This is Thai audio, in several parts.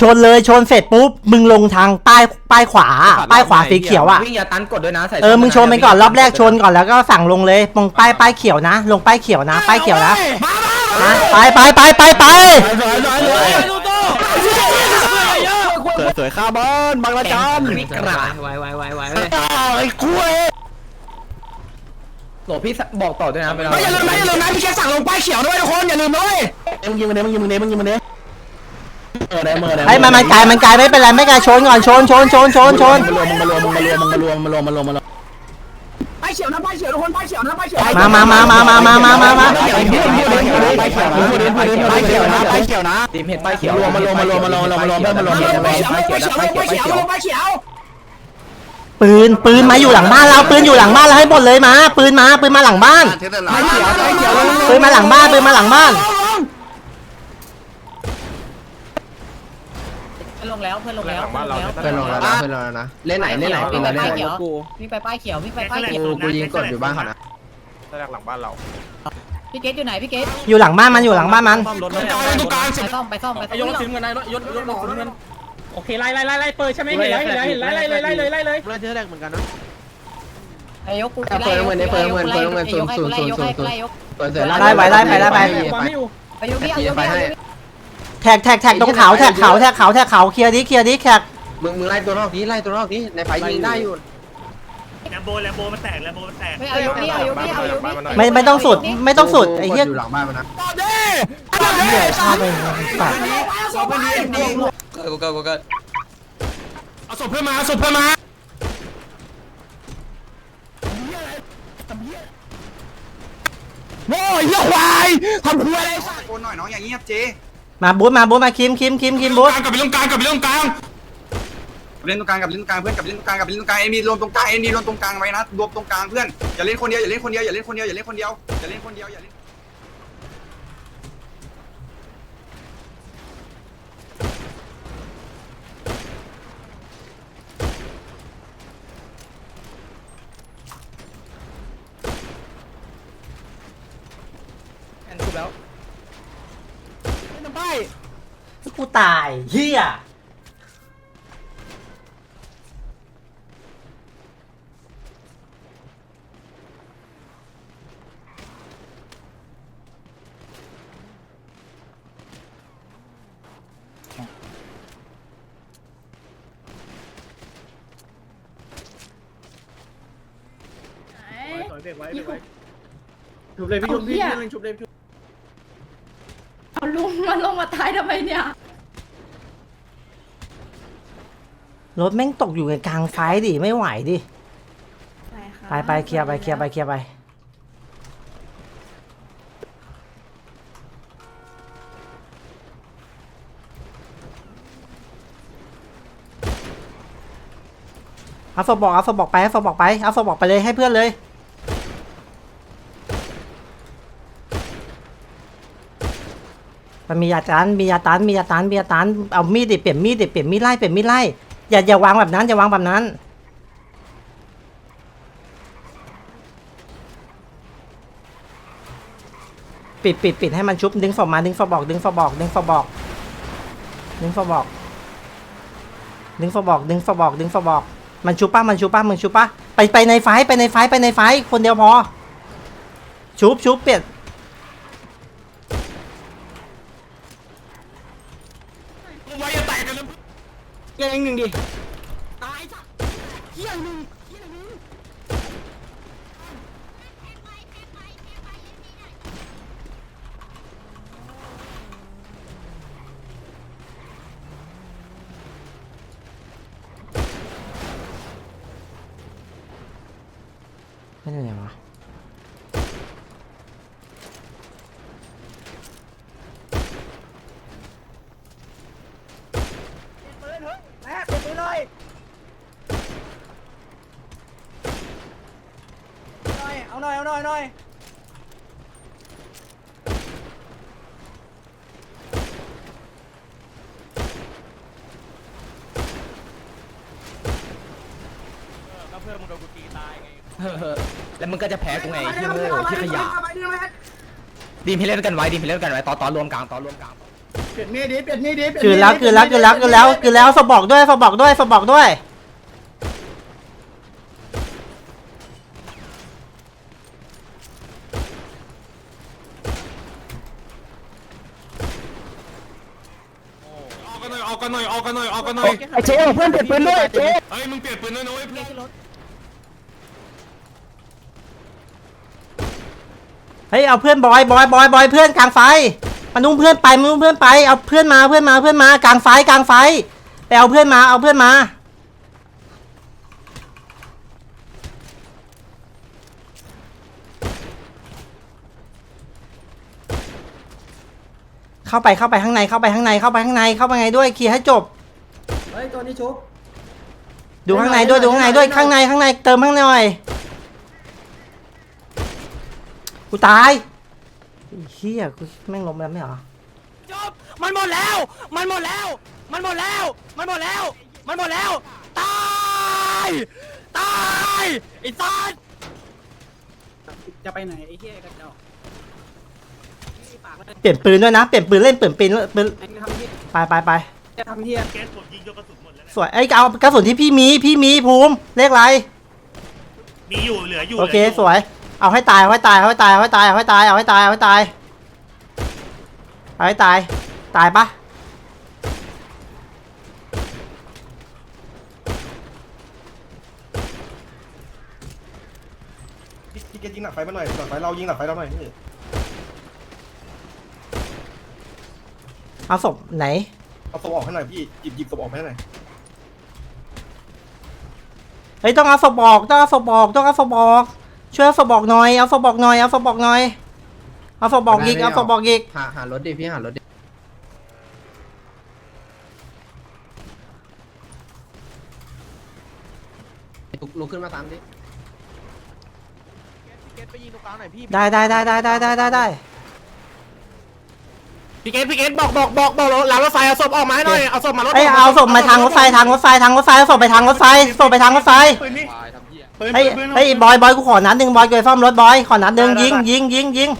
ชนเลยชนเสร็จปุ๊บมึงลงทางป้ายป้ายขวา ป้ายขวาสีเขียวอะวิ่งอย่าตันกดด้วยนะใส่เออมึงชนไปก่อนรอบแรกชนก่อนแล้วก็สั่งลงเลยตรงป้ายป้ายเขียวนะ ลงป้ายเขียวนะ ป้ายเขียวนะมาไปไปไปไปไปสวยสวยข้าบ้านบางระจันวิกระไวไวไวไวไอ้กล้วยโหลพี่บอกต่อด้วยนะเวลาอย่าลืมนะอย่าลืมนะพี่แค่สั่งลงป้ายเขียวด้วยทุกคนอย่าลืมด้วยมึงยิงมันเด้มึงยิงมันเด้มึงยิงมันเด้ เออได้เมื่อได้ไอ้ยมันมันไกลมันไกลไม่เป็นไรไม่ไกลชนก่อนชนชนชนชนชนมารวมมารวมมารวมมารวมมารวมมารวมมารวมมารวมป้ายเขียวนะป้ายเขียวทุกคนป้ายเขียวนะป้ายเขียวมามามามามามามามามาป้ายเขียวป้ายเขียวป้ายเขียวนะป้ายเขียวนะทีมเห็ดป้ายเขียวมารวมมารวมมารวมมารวมมารวมมารวมมารวมป้ายเขียวป้ายเขียวป้ายเขียวป้ายเขียวป้ายเขียวปืนปืนมาอยู่หลังบ้านเราปืนอยู่หลังบ้านเราให้หมดเลยมาปืนมาปืนมาหลังบ้านป้ายเขียวป้ายเขียวปืนมาหลังบ้านปืนมาหลังบ้าน เพื่อนลงแล้วเพื่อนลงแล้วเพื่อนลงแล้วนะเพื่อนลงแล้วนะเล่นไหนเล่นไหนปีนอะไรเล่นไหนวิ่งไปป้ายเขียววิ่งไปป้ายเขียวกูกูยิงกดอยู่บ้านเขานะพี่เกตอยู่ไหนพี่เกตอยู่หลังบ้านมันอยู่หลังบ้านมันไปซ่อมไปซ่อมไปซ่อมยกทิ้งกันนายยศยศทิ้งกันโอเคไล่ไล่ไล่ไล่เปิดใช่ไหมเห็นแล้วเห็นแล้วเห็นแล้วไล่เลยไล่เลยไล่เลยเล่นที่แรกเหมือนกันนะไอ้ยกกูเปิดเงินเนี่ยเปิดเงินเปิดเงินศูนย์ศูนย์ศูนย์ศูนย์ศูนย์ยกเปิดเสร็จไล่ไปไล่ไปไล่ไปความไม่อยู่ไปยกพี่เอายกพี่เอายก แท็กแท็กแท็กตรงเขาแท็กเขาแท็กเขาแท็กเขาเคลียร์ดิเคลียร์ดิแท็กมึงมึงไล่ตัวนอกนี้ไล่ตัวนอกนี้ในไฟยิงได้อยู่แลมโบแลมโบมันแตกแลมโบมันแตกไม่เอายกพี่เอายกพี่เอายกพี่ไม่ไม่ต้องสุดไม่ต้องสุดไอ้เหี้ยอยู่หลังบ้านมันนะเหี้ยชอบไปตัดกูก็กูก็เอาศพเพื่อนมาศพเพื่อนมาโว้ยเหี้ยควายทำควายอะไรโอนหน่อยน้องอย่างเงียบเจ มาบูทมาบูทมาคิมคิมคิมคิมบูทกลับไปตรงกลางกลับไปตรงกลางเล่นตรงกลางกับเล่นตรงกลางเพื่อนกับเล่นตรงกลางกับเล่นตรงกลางเอ็มีรวมตรงกลางเอ็มีรวมตรงกลางไว้นะรวมตรงกลางเพื่อนอย่าเล่นคนเดียวอย่าเล่นคนเดียวอย่าเล่นคนเดียวอย่าเล่นคนเดียวอย่าเล่นคนเดียวอย่าเล่นอนทุบแล้ว กูตายเหี้ยเบรกไว้เบรกไว้ชุบเลยพี่ชุบพี่พี่ชุบเลยชุบเอาลุงมาลงมาตายทำไมเนี่ย รถแม่งตกอยู่กลางไฟดิไม่ไหวดิไปไปเคลียร์ไปเคลียร์ไปเคลียร์ไปเอาศพบอกเอาศพบอกไปเอาศพบอกไปเอาศพบอกไปเลยให้เพื่อนเลยมันมียาตันมียาตันมียาตันมียาตันเอามีดดิเปลี่ยนมีดดิเปลี่ยนมีดไล่เปลี่ยนมีดไล่ อย่าอย่าวางแบบนั้นอย่าวางแบบนั้น ปิดปิดปิดให้มันชุบดึงฝอมาดึงฝอบอก ดึงฝอบอก ดึงฝอบอก ดึงฝอบอก ดึงฝอบอก ดึงฝอบอก ดึงฝอบอก มันชุบป้ามันชุบป้ามันชุบป้าไปไปในไฟไปในไฟไปในไฟคนเดียวพอ ชุบชุบเปลี่ยนไว้อย่าแตกกันเลย เฮีหนึ่งดิตายจ้ะว์เฮียหนึ่ง เออแล้วมึงก็จะแพ้กูไงที่โง่ที่ขยะดีมให้เล่นกันไว้ดีมให้เล่นกันไว้ตอนตอนรวมกลางตอนรวมกลางเปลี่ยนมีดดิเปลี่ยนมีดดิเปลี่ยคืนแล้วคืนแล้วคืนแล้วคืนแล้วคืนแล้วสบอกด้วยสบอกด้วยสบอกด้วยไอ้เจ๊เพื่อนเปลี่ยนปืนด้วยเจ๊เฮ้ยเอาเพื่อนบอยบอยบอยบอยเพื่อนกลางไฟมันนุ่มเพื่อนไปมันนุ่มเพื่อนไปเอาเพื่อนมาเพื่อนมาเพื่อนมากลางไฟกลางไฟไปเอาเพื่อนมาเอาเพื่อนมาเข้าไปเข้าไปข้างในเข้าไปข้างในเข้าไปข้างในเข้าไปข้างในด้วยเคลียร์ให้จบเฮ้ยตัวนี้ชุบดูข้างในด้วยดูข้างในด้วยข้างในข้างในเติมข้างในหน่อย กูตายไอ้เฮียกูแม่งล้มแล้วไม่เหรอจบมันหมดแล้ว มันหมดแล้ว มันหมดแล้ว มันหมดแล้ว มันหมดแล้ว ตาย ตายไอ้สัสจะไปไหนไอ้เหี้ยกันเจ้าเปลี่ยนปืนด้วยนะ เปลี่ยนปืนเล่นเปลี่ยนปืนปืนไอ้ทำเหี้ยไปไปไปจะทำเหี้ยสวยไอ้ยเอากระสุนที่พี่มีพี่มีภูมิเลขอะไรมีอยู่เหลืออยู่โอเคสวย เอาให้ตายเอาให้ตายเอาให้ตายเอาให้ตายเอาให้ตายเอาให้ตายเอาให้ตายเอาให้ตายตายปะพี่เกยิงหนักไฟมาหน่อยหนักไฟเรายิงหนักไฟเราหน่อยพี่เอาศพไหนเอาศพออกให้หน่อยพี่หยิบหยิบศพออกให้หน่อยเฮ้ยต้องเอาศพบอกต้องเอาศพบอกต้องเอาศพบอก ช่วยเอาศพบอกหน่อย เอาศพบอกหน่อย เอาศพบอกหน่อย เอาศพบอกอีก เอาศพบอกอีก หาหารถดิพี่หารถดิลุกลุกขึ้นมาตามดิได้ได้ได้ได้ได้ได้ได้ได้พี่เกตพี่เกตบอกบอกบอกบอกหลังรถไฟเอาศพออกมาให้หน่อยเอาศพมารถเอ้ยเอาศพมาทางรถไฟทางรถไฟทางรถไฟเอาศพไปทางรถไฟศพไปทางรถไฟ ปืนนี่ ปืนเฮ้ยปืนเฮ้ยบอยบอยกูขอนัดหนึ่งบอยเกิดซ่อมรถบอยขอนัดหนึ่งยิงยิงยิงยิง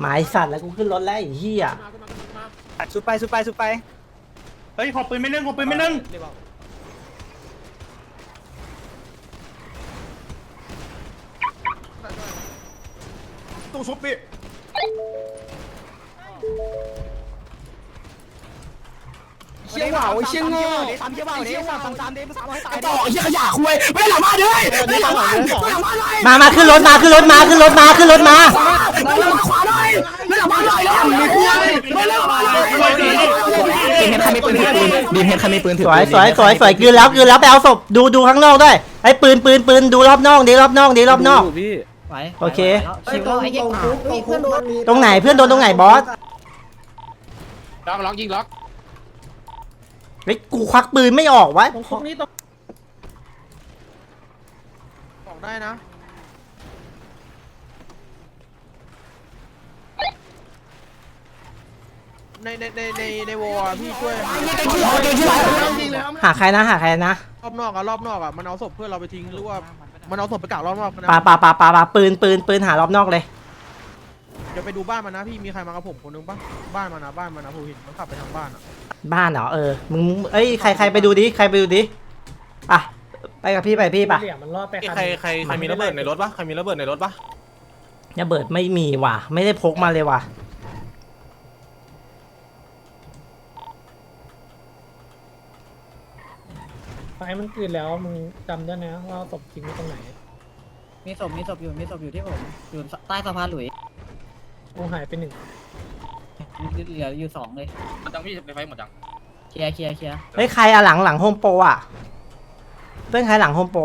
หมายสัตว์แล้วกูขึ้นรถแล้วไอ้เหี้ยสุดไปสุดไปสุดไปเฮ้ยขอปืนไม่นึ่งขอปืนไม่นึ่งตู้ชุบพี่เชี่ยว่าวเชี่ยโง่สามเชี่ยวเปล่าดิสามสามสามดิสามให้ตายต่อเชี่ยขยะคุยไม่หลังบ้านเลยไม่หลังบ้านไม่หลังบ้านเลยมามาขึ้นรถมาขึ้นรถมาขึ้นรถมาขึ้นรถมาไม่หลังขวาเลยไม่หลังบ้านเลยไม่คุยไม่หลังบ้านเลยดีเฮดใครมีปืนถือปืนดีเฮดใครมีปืนถืสวยสวยสวยสวยกืนแล้วกืนแล้วไปเอาศพดูดูข้างนอกด้วยไอ้ปืนปืนปืนดูรอบนอกดีรอบนอกดีรอบนอกไหวโอเคคิวแล้วไอ้เหี้ยเพื่อนโดนตรงไหนเพื่อนโดนตรงไหนบอสล็อกล็อกยิงล็อก เฮ้ยกูควักปืนไม่ออกวะตรงคุกนี้ตรงบอกได้นะ ในในในในในวอลพี่ช่วยหาใครนะ หาใครนะรอบนอกอะรอบนอกอะมันเอาศพเพื่อนเราไปทิ้งหรือว่ามันเอาศพไปกักรอบนอกนะปาปาปาปาปาปืนปืนปืนหารอบนอกเลยเดี๋ยวไปดูบ้านมันนะพี่มีใครมากับผมคนนึงปะบ้านมันนะบ้านมันนะผมเห็นมันขับไปทางบ้านอะบ้านเหรอเออมึงเอ้ยใครใครไปดูดิใครไปดูดิอะไปกับพี่ไปพี่ปะ เหลี่ยมมันรอดไปใครใครใครมีระเบิดในรถปะใครมีระเบิดในรถปะระเบิดไม่มีว่ะ ไม่ได้พกมาเลยว่ะ ไฟมันกลืนแล้วมึงจำได้นะว่าศพจริงไว้ตรงไหน มีศพมีศพอยู่มีศพอยู่ที่ผมอยู่ใต้สะพานหลุย กูหายไปหนึ่งเหลืออยู่สองเลยมันจังพี่ในไฟหมดจังเคลียร์เคลียร์เคลียร์เฮ้ยใครอะหลังหลังโฮมโปรอะเพื่อนใครหลังโฮมโปร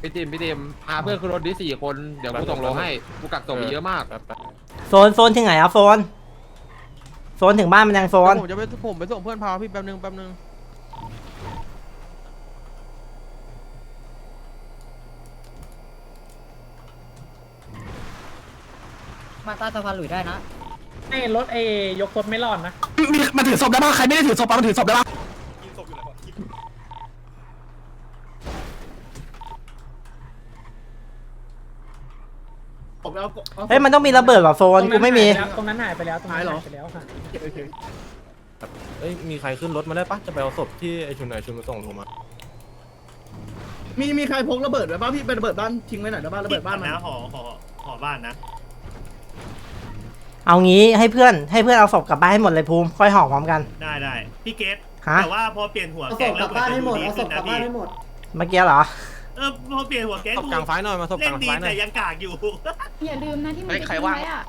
พี่ติมพี่ติมพาเพื่อนขึ้นรถดิสี่คนเดี๋ยวกูส่งโลให้กูกักส่งไปเยอะมากโซนโซนถึงไหนอะโซนโซนถึงบ้านมันยังโซนผมจะไปผมไปส่งเพื่อนพาพี่แป๊บนึงแป๊บนึง มาใต้สะพานหลุยได้นะไอ้รถไอ้ยกรถไม่รอดนะมีมันถือศพได้ป่ะใครไม่ได้ถือศพปะมันถือศพได้ป่ะมผมเอาอาเฮ้ยมันต้องมีระเบิดว่ะโฟนกูไม่มี ตรงนั้นหายไปแล้วตรงนั้นหายไปแล้วค่ะเอ้ยมีใครขึ้นรถมาได้ปะจะไปเอาศพที่ไอชุนไอชุนมาส่งลงมามีมีใครพกระเบิดไว้บ้างพี่เป็นระเบิดบ้านทิ้งไว้หน่อยนะบ้านระเบิดบ้านมันนะหอหอหอบ้านนะ เอางี้ให้เพื่อนให้เพื่อนเอาศพกลับบ้านให้หมดเลยภูมิค่อยห่อพร้อมกัน ได้ได้พี่เกตฮะ แต่ว่าพอเปลี่ยนหัวแก๊งแล้วมันจะดูดีขึ้นนะพี่เมื่อกี้เหรอ เออพอเปลี่ยนหัวแก๊งศพกลางไฟหน่อยมาศพกเล่ลานงดีไฟหน่แต่อยยังกากอยู่ อย่าลืมนะที่มันเฮ้ยไปใครทิ้งว่างไว้อะ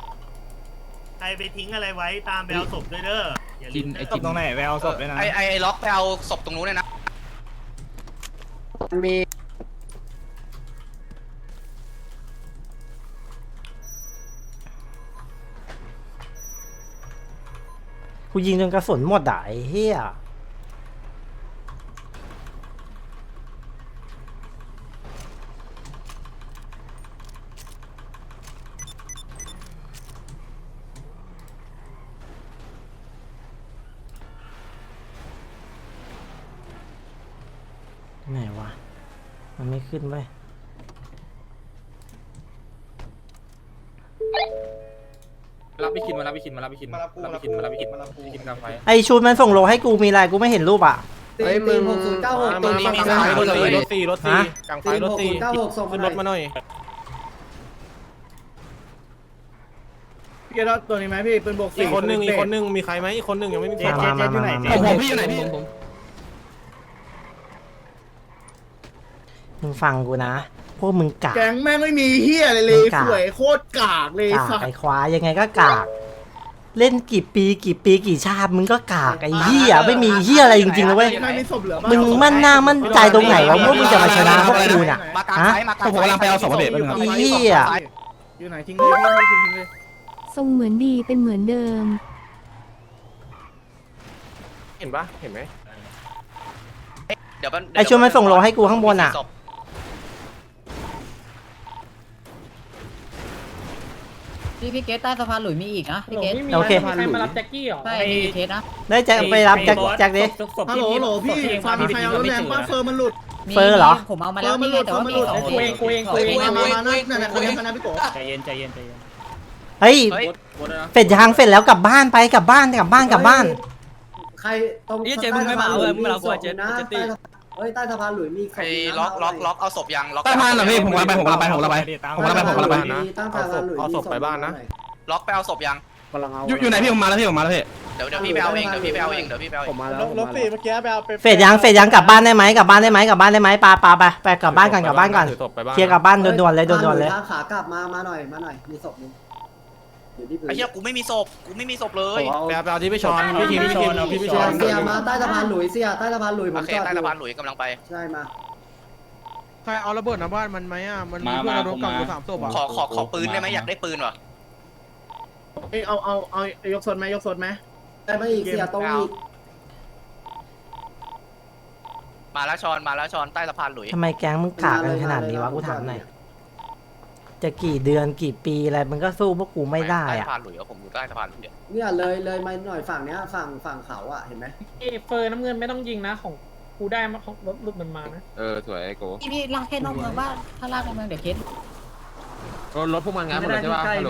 ใครไปทิ้งอะไรไว้ตามไปเอาศพด้วยเด้ออย่าลืจินมไอนะจินตรงไหนไปเอาศพด้วยนะ ไอไอล็อกไปเอาศพตรงนู้นเลยนะ มี กูยิงจนกระสุนหมดอะไอ้เหี้ยไหนวะ มันไม่ขึ้นเว้ยรับไป มารับไปคินมารับไปคินมารับกูรับไปคินมารับไปคินมารับกูไปคินกลางไฟไอชูนมันส่งโลให้กูมีอะไรกูไม่เห็นรูปอะเฮ้ยมึงมามามาสามรถเลยสี่รถสี่รถสี่ฮะกลางไฟรถสี่ขึ้นรถมาหน่อยพี่เกดเอาตัวนี้ไหมพี่เป็นบวกอีสี่กคนหนึ่งอีกคนหนึ่งมีใครไหมอีกคนหนึ่งยังไม่มีศพมามามามามาผมผมพี่อยู่ไหนพี่มึงฟังกูนะพวกมึงกากแก๊งแม่งไม่มีเฮียอะไรเลยกากสวยโคตรกากเลยกากสัตไอ้ว์ควายยังไงก็กาก เล่นกี่ปีกี่ปีกี่ชาติมึงก็กากไอ้เหี้ยไม่มีเหี้ยอะไรจริงๆเลยเว้ยไม่มีศพเหลือบ้ามึงมั่นหน้ามั่นใจตรงไหนวะว่ามึงจะมาชนะพวกกูน่ะ มากลางฮะไฟมากลางผมกำลังไปเอาศพมาเบรกอยู่แป๊บกับนึงไฟเหี้ย อยู่ไหนทิ้งเลยพี่ไม่ทิ้งทิ้งเลยทรงเหมือนดีเป็นเหมือนเดิม เห็นปะเห็นไหมเดี๋ยวมันไอชวนมันส่งโลให้กูข้างบนอะพี่ พี่เกตใต้สะพานหลุยมีอีกนะพี่เกตไม่มีโอเคใครมารับแจ็คกี้หรอใช่มีเคสนะได้แจ็คไปรับแจ็คแจ็คดิฮัลโหลฮัลโหลพี่ฟังใครเอารถแรงป้าเฟอร์มันหลุดเฟอร์เหรอผมเอามาแล้วนี่ไงแต่ว่ามีสองกูเองกูเองกูเองมามามานั่นนั่นนั่นคนนี้คนนั้นพี่โกใจเย็นใจเย็นใจเย็นเฮ้ยเฮ้ยเสร็จยังเสร็จแล้วกลับบ้านไปกลับบ้านกลับบ้านกลับบ้าน ใครตรงนี่เจ๊มึงไม่มาเว้ยมึงมาเอากูเจ๊เจ๊ตี้เฮ้ยใต้สะพานหลุยมีไอล็อกล็อกล็อกเอาศพยังล็อกใต้พานเหรอพี่ผมกำลังไปผมกำลังไปผมกำลังไป ผมกำลังไปผมกำลังไปนะเอาศพเอาศพไปบ้านนะ ล็อกไปเอาศพยังอยู่อยู่ไหนพี่ผมมาแล้วพี่ผมมาแล้วพี่เดี๋ยวเดี๋ยวพี่ไปเอาเองเดี๋ยวพี่ไปเอาเองเดี๋ยวพี่ไปเอาเองรถสี่เมื่อกี้ไปเอาไปเสร็จยังเสร็จยังกลับบ้านได้ไหมกลับบ้านได้ไหมกลับบ้านได้ไหมปาปาไปไปกลับบ้านก่อนกลับบ้านก่อนถือศพไปบ้านเคลียร์กลับบ้านด่วนๆเลยด่วนๆเลย ทางขากลับมา มาหน่อย มาหน่อย มีศพนึง อยู่ที่พื้นไอ้เหี้ยกูไม่มีศพกูไม่มีศพเลยไปเอาไปเอาที่พี่ชอนพี่คิมพี่คิมพี่พี่ชอนเสียมาใต้สะพานหลุยเสียใต้สะพานหลุยผโอมเคจอดใต้สะพานหลุยกำลังไป ใช่มาใครเอาระเบิดน้ำบ้านมันไหมอะ มันมีเพื่อนโดนกักอยู่สามศพอะขอขอขอปืนได้ไหมอยากได้ปืนว่ะ เอ้ยเอาเอาเอายกโซนไหมยกโซนไหมได้ไม่อีกเสียตรงอีกมาแล้วชอนมาแล้วชอนใต้สะพานหลุยทำไมแก๊งมึงกากกันขนาดนี้วะกูถามหน่อย จะกี่เดือนกี่ปีอะไรมันก็สู้พวกกูไม่ได้ใต้อะสะพานหลุยอะผมอยู่ใต้สะพานหลุยอะเนี่ยเลยเลยมาหน่อยฝั่งเนี้ยฝั่งฝั่งเขาอะเห็นไหมเฟอร์น้ำเงินไม่ต้องยิงนะของกูได้มาของรถลุดมันมานะเออสวยไอ้โกพี่พี่ลากแค่นอกเมืองบ้านถ้าลากในเมืองเดี๋ยวเคสรถรถพวกมันงานหมดเลยใช่ป่ะฮัลโหล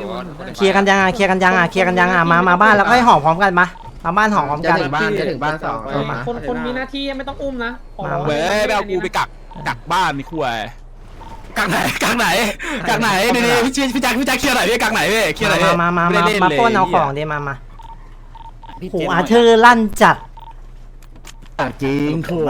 เคลียร์กันยังอะเคลียร์กันยังอะเคลียร์กันยังอะมามาบ้านแล้วก็ให้ห่อพร้อมกันมามาบ้านห่อพร้อมกันจะถึงบ้านจะถึงบ้านสองเออมาคนคนมีหน้าที่ไม่ต้องอุ้มนะขอร้องมาเว้ยไปเอากูไปกักกักบ้านนี่คุย กักไหนกักไหนกักไหนนี่นี่พี่พี่แจ็คพี่แจ็คเคลียร์ไหนพี่กักไหนพี่เคลียร์ไหนมามามาไได้มาเล่นมาลยปล้นเอาของเดี๋ยวมามาโหอาเธอร์ลั่นจัดจริงถูก